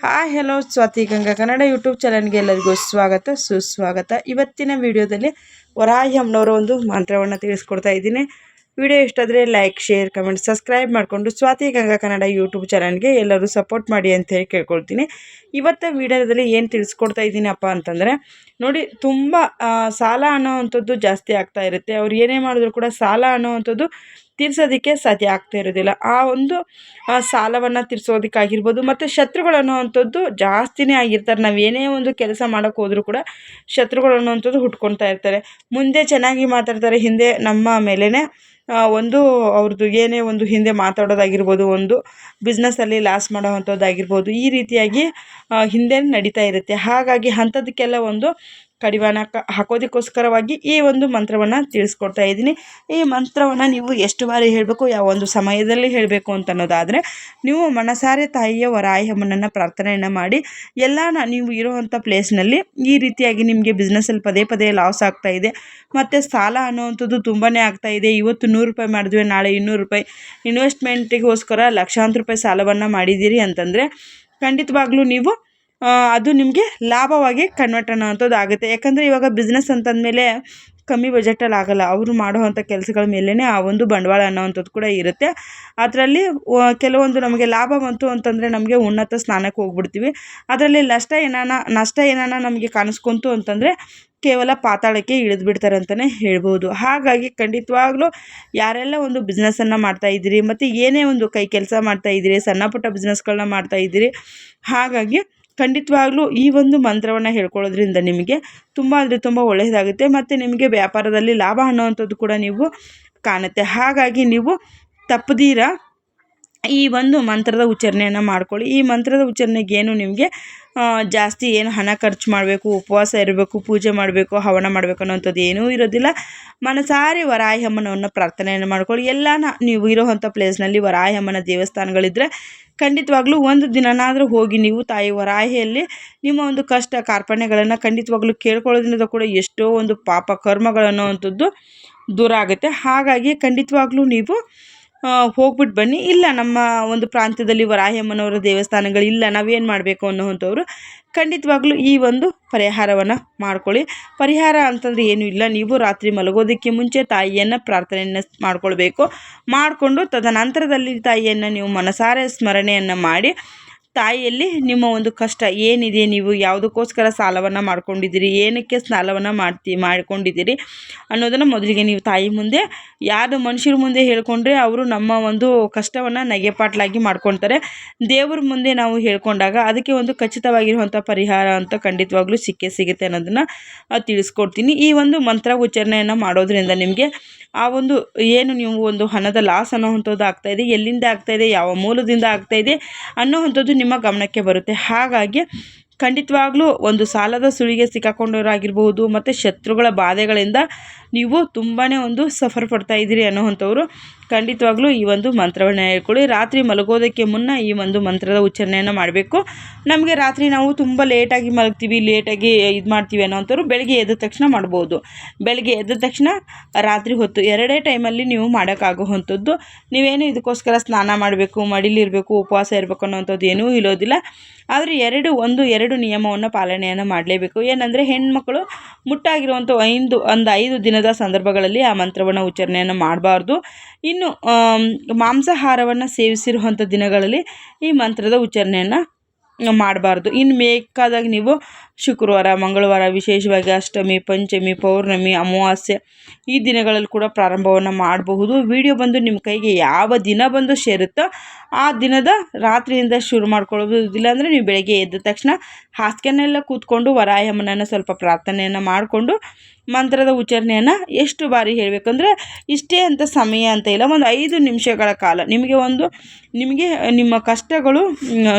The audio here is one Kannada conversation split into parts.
Hi hello Swathi Ganga Kannada YouTube ಚಾನಲ್ಗೆ ಎಲ್ಲರಿಗೂ ಸ್ವಾಗತ, ಸುಸ್ವಾಗತ. ಇವತ್ತಿನ ವಿಡಿಯೋದಲ್ಲಿ ವರಾಹಿ ಅಮ್ಮನವರ ಒಂದು ಮಂತ್ರವನ್ನು ತಿಳಿಸ್ಕೊಡ್ತಾ ಇದ್ದೀನಿ. ವಿಡಿಯೋ ಇಷ್ಟಾದರೆ ಲೈಕ್ ಶೇರ್ ಕಮೆಂಟ್ ಸಬ್ಸ್ಕ್ರೈಬ್ ಮಾಡಿಕೊಂಡು ಸ್ವಾತಿ ಗಂಗಾ ಕನ್ನಡ ಯೂಟ್ಯೂಬ್ ಚಾನಲ್ಗೆ ಎಲ್ಲರೂ ಸಪೋರ್ಟ್ ಮಾಡಿ ಅಂತ ಹೇಳಿ ಕೇಳ್ಕೊಳ್ತೀನಿ. ಇವತ್ತು ವಿಡಿಯೋದಲ್ಲಿ ಏನು ತಿಳಿಸ್ಕೊಡ್ತಾ ಇದ್ದೀನಪ್ಪ ಅಂತಂದರೆ, ನೋಡಿ, ತುಂಬ ಸಾಲ ಅನ್ನೋವಂಥದ್ದು ಜಾಸ್ತಿ ಆಗ್ತಾ ಇರುತ್ತೆ. ಅವ್ರು ಏನೇ ಮಾಡಿದ್ರು ಕೂಡ ಸಾಲ ಅನ್ನೋವಂಥದ್ದು ತೀರ್ಸೋದಕ್ಕೆ ಸಾಧ್ಯ ಆಗ್ತಾ ಇರೋದಿಲ್ಲ. ಆ ಒಂದು ಸಾಲವನ್ನು ತೀರ್ಸೋದಕ್ಕಾಗಿರ್ಬೋದು ಮತ್ತು ಶತ್ರುಗಳು ಅನ್ನೋವಂಥದ್ದು ಜಾಸ್ತಿನೇ ಆಗಿರ್ತಾರೆ. ನಾವು ಏನೇ ಒಂದು ಕೆಲಸ ಮಾಡೋಕ್ಕೆ ಹೋದರೂ ಕೂಡ ಶತ್ರುಗಳು ಅನ್ನೋವಂಥದ್ದು ಹುಟ್ಕೊಳ್ತಾ ಇರ್ತಾರೆ. ಮುಂದೆ ಚೆನ್ನಾಗಿ ಮಾತಾಡ್ತಾರೆ, ಹಿಂದೆ ನಮ್ಮ ಮೇಲೇ ಒಂದು ಅವ್ರದ್ದು ಏನೇ ಒಂದು ಹಿಂದೆ ಮಾತಾಡೋದಾಗಿರ್ಬೋದು, ಒಂದು ಬಿಸ್ನೆಸ್ಸಲ್ಲಿ ಲಾಸ್ ಮಾಡೋವಂಥದ್ದಾಗಿರ್ಬೋದು, ಈ ರೀತಿಯಾಗಿ ಹಿಂದೆ ನಡೀತಾ ಇರುತ್ತೆ. ಹಾಗಾಗಿ ಅಂಥದಕ್ಕೆಲ್ಲ ಒಂದು ಕಡಿವಾಣ ಹಾಕೋದಕ್ಕೋಸ್ಕರವಾಗಿ ಈ ಒಂದು ಮಂತ್ರವನ್ನು ತಿಳಿಸ್ಕೊಡ್ತಾ ಇದ್ದೀನಿ. ಈ ಮಂತ್ರವನ್ನು ನೀವು ಎಷ್ಟು ಬಾರಿ ಹೇಳಬೇಕು, ಯಾವ ಒಂದು ಸಮಯದಲ್ಲಿ ಹೇಳಬೇಕು ಅಂತ ಅನ್ನೋದಾದರೆ ನೀವು ಮನಸಾರೆ ತಾಯಿಯ ವರಾಯಮ್ಮನನ್ನು ಪ್ರಾರ್ಥನೆಯನ್ನು ಮಾಡಿ ಎಲ್ಲ ನೀವು ಇರುವಂಥ ಪ್ಲೇಸ್ನಲ್ಲಿ ಈ ರೀತಿಯಾಗಿ ನಿಮಗೆ ಬಿಸ್ನೆಸ್ಸಲ್ಲಿ ಪದೇ ಪದೇ ಲಾಸ್ ಆಗ್ತಾ ಇದೆ. ಮತ್ತು ಸಾಲ ಅನ್ನುವಂಥದ್ದು ತುಂಬಾ ಆಗ್ತಾ ಇದೆ. ಇವತ್ತು ನೂರು ರೂಪಾಯಿ ಮಾಡಿದ್ವಿ, ನಾಳೆ ಇನ್ನೂರು ರೂಪಾಯಿ. ಇನ್ವೆಸ್ಟ್ಮೆಂಟಿಗೋಸ್ಕರ ಲಕ್ಷಾಂತರ ರೂಪಾಯಿ ಸಾಲವನ್ನು ಮಾಡಿದ್ದೀರಿ ಅಂತಂದರೆ, ಖಂಡಿತವಾಗ್ಲೂ ನೀವು ಅದು ನಿಮಗೆ ಲಾಭವಾಗಿ ಕನ್ವರ್ಟ್ ಅನ್ನೋವಂಥದ್ದು ಆಗುತ್ತೆ ಯಾಕಂದರೆ ಇವಾಗ ಬಿಸ್ನೆಸ್ ಅಂತಂದಮೇಲೆ ಕಮ್ಮಿ ಬಜೆಟಲ್ಲಿ ಆಗೋಲ್ಲ. ಅವರು ಮಾಡುವಂಥ ಕೆಲಸಗಳ ಮೇಲೇ ಆ ಒಂದು ಬಂಡವಾಳ ಅನ್ನೋವಂಥದ್ದು ಕೂಡ ಇರುತ್ತೆ. ಅದರಲ್ಲಿ ಕೆಲವೊಂದು ನಮಗೆ ಲಾಭ ಬಂತು ಅಂತಂದರೆ ನಮಗೆ ಉನ್ನತ ಸ್ಥಾನಕ್ಕೆ ಹೋಗ್ಬಿಡ್ತೀವಿ. ಅದರಲ್ಲಿ ನಷ್ಟ ಏನಾನ ನಷ್ಟ ಏನಾನ ನಮಗೆ ಕಾಣಿಸ್ಕೊಂತು ಅಂತಂದರೆ ಕೇವಲ ಪಾತಾಳಕ್ಕೆ ಇಳಿದು ಬಿಡ್ತಾರೆ ಅಂತಲೇ ಹೇಳ್ಬೋದು. ಹಾಗಾಗಿ ಖಂಡಿತವಾಗ್ಲೂ ಯಾರೆಲ್ಲ ಒಂದು ಬಿಸ್ನೆಸ್ಸನ್ನು ಮಾಡ್ತಾ ಇದ್ದೀರಿ, ಮತ್ತು ಏನೇ ಒಂದು ಕೈ ಕೆಲಸ ಮಾಡ್ತಾ ಇದ್ದೀರಿ, ಸಣ್ಣ ಪುಟ್ಟ ಬಿಸ್ನೆಸ್ಗಳನ್ನ ಮಾಡ್ತಾ ಇದ್ದೀರಿ, ಹಾಗಾಗಿ ಖಂಡಿತವಾಗ್ಲೂ ಈ ಒಂದು ಮಂತ್ರವನ್ನು ಹೇಳ್ಕೊಳ್ಳೋದ್ರಿಂದ ನಿಮಗೆ ತುಂಬ ಅಂದರೆ ತುಂಬ ಒಳ್ಳೆಯದಾಗುತ್ತೆ ಮತ್ತು ನಿಮಗೆ ವ್ಯಾಪಾರದಲ್ಲಿ ಲಾಭ ಅನ್ನುವಂಥದ್ದು ಕೂಡ ನೀವು ಕಾಣುತ್ತೆ. ಹಾಗಾಗಿ ನೀವು ತಪ್ಪದೀರ ಈ ಒಂದು ಮಂತ್ರದ ಉಚ್ಚಾರಣೆಯನ್ನು ಮಾಡ್ಕೊಳ್ಳಿ. ಈ ಮಂತ್ರದ ಉಚ್ಚಾರಣೆಗೇನು ನಿಮಗೆ ಜಾಸ್ತಿ ಏನು ಹಣ ಖರ್ಚು ಮಾಡಬೇಕು, ಉಪವಾಸ ಇರಬೇಕು, ಪೂಜೆ ಮಾಡಬೇಕು, ಹವನ ಮಾಡಬೇಕು ಅನ್ನೋಂಥದ್ದು ಏನೂ ಇರೋದಿಲ್ಲ. ಮನಸಾರಿ ವರಾಯಮ್ಮನವನ್ನು ಪ್ರಾರ್ಥನೆಯನ್ನು ಮಾಡ್ಕೊಳ್ಳಿ. ಎಲ್ಲ ನೀವು ಇರೋವಂಥ ಪ್ಲೇಸ್ನಲ್ಲಿ ವರಾಯಿ ಅಮ್ಮನ ದೇವಸ್ಥಾನಗಳಿದ್ದರೆ ಖಂಡಿತವಾಗ್ಲೂ ಒಂದು ದಿನನಾದರೂ ಹೋಗಿ ನೀವು ತಾಯಿ ವರಾಹಿಯಲ್ಲಿ ನಿಮ್ಮ ಒಂದು ಕಷ್ಟ ಕಾರ್ಪಣ್ಯಗಳನ್ನು ಖಂಡಿತವಾಗ್ಲೂ ಕೇಳ್ಕೊಳ್ಳೋದ್ರಿಂದ ಕೂಡ ಎಷ್ಟೋ ಒಂದು ಪಾಪ ಕರ್ಮಗಳನ್ನೋವಂಥದ್ದು ದೂರ ಆಗುತ್ತೆ. ಹಾಗಾಗಿ ಖಂಡಿತವಾಗ್ಲೂ ನೀವು ಹೋಗ್ಬಿಟ್ಟು ಬನ್ನಿ. ಇಲ್ಲ, ನಮ್ಮ ಒಂದು ಪ್ರಾಂತ್ಯದಲ್ಲಿ ಅಮ್ಮನವರ ದೇವಸ್ಥಾನಗಳಿಲ್ಲ ನಾವೇನು ಮಾಡಬೇಕು ಅನ್ನುವಂಥವ್ರು ಖಂಡಿತವಾಗ್ಲೂ ಈ ಒಂದು ಪರಿಹಾರವನ್ನು ಮಾಡ್ಕೊಳ್ಳಿ. ಪರಿಹಾರ ಅಂತಂದರೆ ಏನೂ ಇಲ್ಲ. ನೀವು ರಾತ್ರಿ ಮಲಗೋದಕ್ಕೆ ಮುಂಚೆ ತಾಯಿಯನ್ನು ಪ್ರಾರ್ಥನೆಯನ್ನು ಮಾಡ್ಕೊಳ್ಬೇಕು. ಮಾಡಿಕೊಂಡು ತದನಂತರದಲ್ಲಿ ತಾಯಿಯನ್ನು ನೀವು ಮನಸಾರೆ ಸ್ಮರಣೆಯನ್ನು ಮಾಡಿ ತಾಯಿಯಲ್ಲಿ ನಿಮ್ಮ ಒಂದು ಕಷ್ಟ ಏನಿದೆ? ನೀವು ಯಾವುದಕ್ಕೋಸ್ಕರ ಸಾಲವನ್ನು ಮಾಡ್ಕೊಂಡಿದ್ದೀರಿ? ಏನಕ್ಕೆ ಸಾಲವನ್ನು ಮಾಡ್ತಿ, ಮಾಡಿಕೊಂಡಿದ್ದೀರಿ? ಅನ್ನೋದನ್ನು ಮೊದಲಿಗೆ ನೀವು ತಾಯಿ ಮುಂದೆ, ಯಾರು ಮನುಷ್ಯರ ಮುಂದೆ ಹೇಳ್ಕೊಂಡ್ರೆ ಅವರು ನಮ್ಮ ಒಂದು ಕಷ್ಟವನ್ನು ನಗೆಪಾಟ್ಲಾಗಿ ಮಾಡ್ಕೊತಾರೆ. ದೇವ್ರ ಮುಂದೆ ನಾವು ಹೇಳ್ಕೊಂಡಾಗ ಅದಕ್ಕೆ ಒಂದು ಖಚಿತವಾಗಿರುವಂಥ ಪರಿಹಾರ ಅಂತ ಖಂಡಿತವಾಗ್ಲೂ ಸಿಕ್ಕೇ ಸಿಗುತ್ತೆ ಅನ್ನೋದನ್ನು ತಿಳಿಸ್ಕೊಡ್ತೀನಿ. ಈ ಒಂದು ಮಂತ್ರ ಉಚ್ಚಾರಣೆಯನ್ನು ಮಾಡೋದ್ರಿಂದ ನಿಮಗೆ ಆ ಒಂದು ಏನು ನೀವು ಒಂದು ಹಣದ ಲಾಸ್ ಅನ್ನೋವಂಥದ್ದು ಆಗ್ತಾ ಇದೆ, ಎಲ್ಲಿಂದ ಆಗ್ತಾ ಇದೆ, ಯಾವ ಮೂಲದಿಂದ ಆಗ್ತಾ ಇದೆ ಅನ್ನೋವಂಥದ್ದು ನಿಮ್ಮ ಗಮನಕ್ಕೆ ಬರುತ್ತೆ. ಹಾಗಾಗಿ ಖಂಡಿತವಾಗ್ಲೂ ಒಂದು ಸಾಲದ ಸುಳಿಗೆ ಸಿಕ್ಕಾಕೊಂಡವರಾಗಿರ್ಬೋದು ಮತ್ತು ಶತ್ರುಗಳ ಬಾಧೆಗಳಿಂದ ನೀವು ತುಂಬಾ ಒಂದು ಸಫರ್ ಪಡ್ತಾ ಇದ್ದೀರಿ ಅನ್ನೋವಂಥವ್ರು ಖಂಡಿತವಾಗ್ಲೂ ಈ ಒಂದು ಮಂತ್ರವನ್ನು ಹೇಳ್ಕೊಳ್ಳಿ. ರಾತ್ರಿ ಮಲಗೋದಕ್ಕೆ ಮುನ್ನ ಈ ಒಂದು ಮಂತ್ರದ ಉಚ್ಚಾರಣೆಯನ್ನು ಮಾಡಬೇಕು. ನಮಗೆ ರಾತ್ರಿ ನಾವು ತುಂಬ ಲೇಟಾಗಿ ಮಲಗ್ತೀವಿ ಲೇಟಾಗಿ ಇದು ಮಾಡ್ತೀವಿ ಅನ್ನೋವಂಥವ್ರು ಬೆಳಗ್ಗೆ ಎದ್ದ ತಕ್ಷಣ ಮಾಡ್ಬೋದು. ಬೆಳಗ್ಗೆ ಎದ್ದ ತಕ್ಷಣ ರಾತ್ರಿ ಹೊತ್ತು ಎರಡೇ ಟೈಮಲ್ಲಿ ನೀವು ಮಾಡೋಕ್ಕಾಗುವಂಥದ್ದು. ನೀವೇನು ಇದಕ್ಕೋಸ್ಕರ ಸ್ನಾನ ಮಾಡಬೇಕು, ಮಡಿಲಿರಬೇಕು, ಉಪವಾಸ ಇರಬೇಕು ಅನ್ನೋವಂಥದ್ದು ಏನೂ ಇರೋದಿಲ್ಲ ಆದರೆ ಎರಡು, ಒಂದು, ಎರಡು ನಿಯಮವನ್ನು ಪಾಲನೆಯನ್ನು ಮಾಡಲೇಬೇಕು. ಏನಂದರೆ ಹೆಣ್ಮಕ್ಳು ಮುಟ್ಟಾಗಿರುವಂಥ ಐದು, ಒಂದು ಐದು ದಿನದ ಸಂದರ್ಭಗಳಲ್ಲಿ ಆ ಮಂತ್ರವನ್ನು ಉಚ್ಚಾರಣೆಯನ್ನು ಮಾಡಬಾರ್ದು. ಆಮ್, ಮಾಂಸಾಹಾರವನ್ನು ಸೇವಿಸಿರುವಂಥ ದಿನಗಳಲ್ಲಿ ಈ ಮಂತ್ರದ ಉಚ್ಚಾರಣೆಯನ್ನು ಮಾಡಬಾರ್ದು. ಇನ್ನು ಬೇಕಾದಾಗ ನೀವು ಶುಕ್ರವಾರ, ಮಂಗಳವಾರ ವಿಶೇಷವಾಗಿ ಅಷ್ಟಮಿ, ಪಂಚಮಿ, ಪೌರ್ಣಮಿ, ಅಮಾವಾಸ್ಯೆ ಈ ದಿನಗಳಲ್ಲಿ ಕೂಡ ಪ್ರಾರಂಭವನ್ನು ಮಾಡಬಹುದು. ವಿಡಿಯೋ ಬಂದು ನಿಮ್ಮ ಕೈಗೆ ಯಾವ ದಿನ ಬಂದು ಸೇರುತ್ತೋ ಆ ದಿನದ ರಾತ್ರಿಯಿಂದ ಶುರು ಮಾಡ್ಕೊಳ್ಳೋದು ಇಲ್ಲಾಂದರೆ ನೀವು ಬೆಳಗ್ಗೆ ಎದ್ದ ತಕ್ಷಣ ಹಾಸಿಗೆನೆಲ್ಲ ಕೂತ್ಕೊಂಡು ವರಾಯಮ್ಮನನ್ನು ಸ್ವಲ್ಪ ಪ್ರಾರ್ಥನೆಯನ್ನು ಮಾಡಿಕೊಂಡು ಮಂತ್ರದ ಉಚ್ಚಾರಣೆಯನ್ನು ಎಷ್ಟು ಬಾರಿ ಹೇಳಬೇಕಂದ್ರೆ ಇಷ್ಟೇ ಅಂತ ಸಮಯ ಅಂತ ಇಲ್ಲ. ಒಂದು ಐದು ನಿಮಿಷಗಳ ಕಾಲ. ನಿಮಗೆ ಒಂದು ನಿಮಗೆ ನಿಮ್ಮ ಕಷ್ಟಗಳು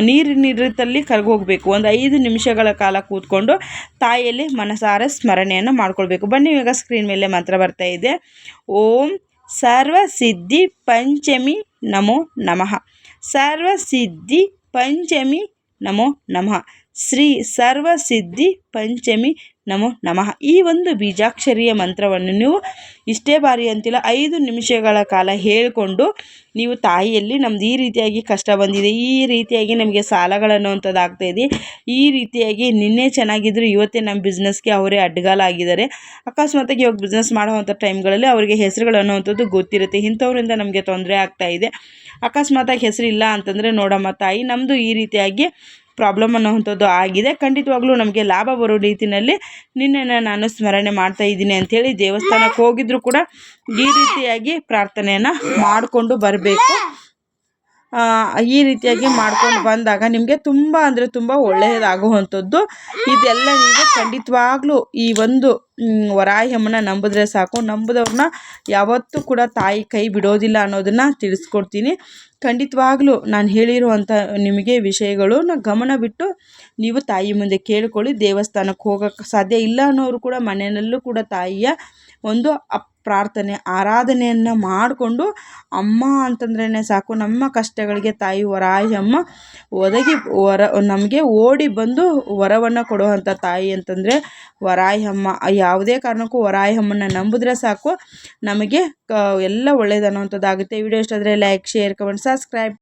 ನೀರಿನಲ್ಲಿ ಕರಗೋಗಬೇಕು. ಒಂದು ಐದು ನಿಮಿಷಗಳ ಕಾಲ ಕೂತ್ಕೊಂಡು ತಾಯಿಯಲ್ಲಿ ಮನಸಾರ ಸ್ಮರಣೆಯನ್ನು ಮಾಡ್ಕೊಳ್ಬೇಕು. ಬನ್ನಿ, ಇವಾಗ ಸ್ಕ್ರೀನ್ ಮೇಲೆ ಮಂತ್ರ ಬರ್ತಾ ಇದೆ. ಓಂ ಸರ್ವಸಿದ್ಧಿ ಪಂಚಮಿ ನಮೋ ನಮಃ. ಸರ್ವಸಿದ್ಧಿ ಪಂಚಮಿ ನಮೋ ನಮಃ. ಶ್ರೀ ಸರ್ವಸಿದ್ಧಿ ಪಂಚಮಿ ನಮೋ ನಮಃ. ಈ ಒಂದು ಬೀಜಾಕ್ಷರಿಯ ಮಂತ್ರವನ್ನು ನೀವು ಇಷ್ಟೇ ಬಾರಿ ಅಂತಿಲ್ಲ, ಐದು ನಿಮಿಷಗಳ ಕಾಲ ಹೇಳಿಕೊಂಡು ನೀವು ತಾಯಿಯಲ್ಲಿ ನಮ್ದು ಈ ರೀತಿಯಾಗಿ ಕಷ್ಟ ಬಂದಿದೆ, ಈ ರೀತಿಯಾಗಿ ನಮಗೆ ಸಾಲಗಳನ್ನುವಂಥದ್ದು ಇದೆ, ಈ ರೀತಿಯಾಗಿ ನಿನ್ನೆ ಚೆನ್ನಾಗಿದ್ರು, ಇವತ್ತೇ ನಮ್ಮ ಬಿಸ್ನೆಸ್ಗೆ ಅವರೇ ಅಡ್ಡಗಾಲಾಗಿದ್ದಾರೆ. ಅಕಸ್ಮಾತಾಗಿ ಇವಾಗ ಬಿಸ್ನೆಸ್ ಮಾಡುವಂಥ ಟೈಮ್ಗಳಲ್ಲಿ ಅವರಿಗೆ ಹೆಸರುಗಳು ಅನ್ನುವಂಥದ್ದು ಗೊತ್ತಿರುತ್ತೆ, ಇಂಥವರಿಂದ ನಮಗೆ ತೊಂದರೆ ಆಗ್ತಾಯಿದೆ ಅಕಸ್ಮಾತಾಗಿ ಹೆಸರಿಲ್ಲ ಅಂತಂದರೆ, ನೋಡಮ್ಮ ತಾಯಿ ನಮ್ಮದು ಈ ರೀತಿಯಾಗಿ ಪ್ರಾಬ್ಲಮ್ ಅನ್ನೋವಂಥದ್ದು ಆಗಿದೆ. ಖಂಡಿತವಾಗ್ಲೂ ನಮಗೆ ಲಾಭ ಬರೋ ರೀತಿಯಲ್ಲಿ ನಿನ್ನೆನ ನಾನು ಸ್ಮರಣೆ ಮಾಡ್ತಾ ಇದ್ದೀನಿ ಅಂಥೇಳಿ ದೇವಸ್ಥಾನಕ್ಕೆ ಹೋಗಿದ್ರು ಕೂಡ ಈ ರೀತಿಯಾಗಿ ಪ್ರಾರ್ಥನೆಯನ್ನು ಮಾಡಿಕೊಂಡು ಬರಬೇಕು. ಈ ರೀತಿಯಾಗಿ ಮಾಡ್ಕೊಂಡು ಬಂದಾಗ ನಿಮಗೆ ತುಂಬ ಅಂದರೆ ತುಂಬ ಒಳ್ಳೆಯದಾಗುವಂಥದ್ದು ಇದೆಲ್ಲ ನೀವು ಖಂಡಿತವಾಗ್ಲೂ ಈ ಒಂದು ವರಾಹಿ ಅಮ್ಮನ ನಂಬಿದ್ರೆ ಸಾಕು. ನಂಬಿದವ್ರನ್ನ ಯಾವತ್ತೂ ಕೂಡ ತಾಯಿ ಕೈ ಬಿಡೋದಿಲ್ಲ ಅನ್ನೋದನ್ನು ತಿಳಿಸ್ಕೊಡ್ತೀನಿ. ಖಂಡಿತವಾಗ್ಲೂ ನಾನು ಹೇಳಿರುವಂಥ ನಿಮಗೆ ವಿಷಯಗಳು ಗಮನ ಬಿಟ್ಟು ನೀವು ತಾಯಿ ಮುಂದೆ ಕೇಳಿಕೊಳ್ಳಿ. ದೇವಸ್ಥಾನಕ್ಕೆ ಹೋಗೋಕ್ಕೆ ಸಾಧ್ಯ ಇಲ್ಲ ಅನ್ನೋರು ಕೂಡ ಮನೆಯಲ್ಲೂ ಕೂಡ ತಾಯಿಯ ಒಂದು ಅಪ್ ಪ್ರಾರ್ಥನೆ, ಆರಾಧನೆಯನ್ನು ಮಾಡಿಕೊಂಡು ಅಮ್ಮ ಅಂತಂದ್ರೇ ಸಾಕು, ನಮ್ಮ ಕಷ್ಟಗಳಿಗೆ ತಾಯಿ ವರಾಯಿ ಅಮ್ಮ ಒದಗಿ ವರ, ನಮಗೆ ಓಡಿ ಬಂದು ವರವನ್ನು ಕೊಡುವಂಥ ತಾಯಿ ಅಂತಂದರೆ ವರಾಯಮ್ಮ ಯಾವುದೇ ಕಾರಣಕ್ಕೂ ವರಾಯಮ್ಮನ ನಂಬಿದ್ರೆ ಸಾಕು, ನಮಗೆ ಕ, ಎಲ್ಲ ಒಳ್ಳೇದು ಅನ್ನುವಂಥದ್ದಾಗುತ್ತೆ. ವಿಡಿಯೋ ಇಷ್ಟ ಆದರೆ ಲೈಕ್ ಶೇರ್ ಕಮೆಂಟ್ ಸಬ್ಸ್ಕ್ರೈಬ್